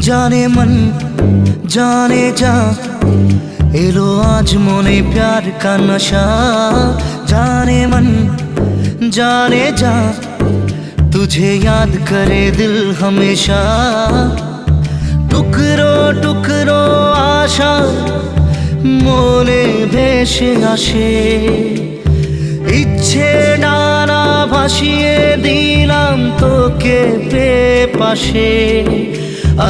জানে মন জানে যা এলো আজ মনে প্যার কা নশা জানে মন জানে যা तुझे याद करे दिल हमेशा। টুকরো টুকরো আশা মনে ভেসে আসে ইচ্ছে ডানা ভাসিয়ে দিলাম তোকে পে পাশে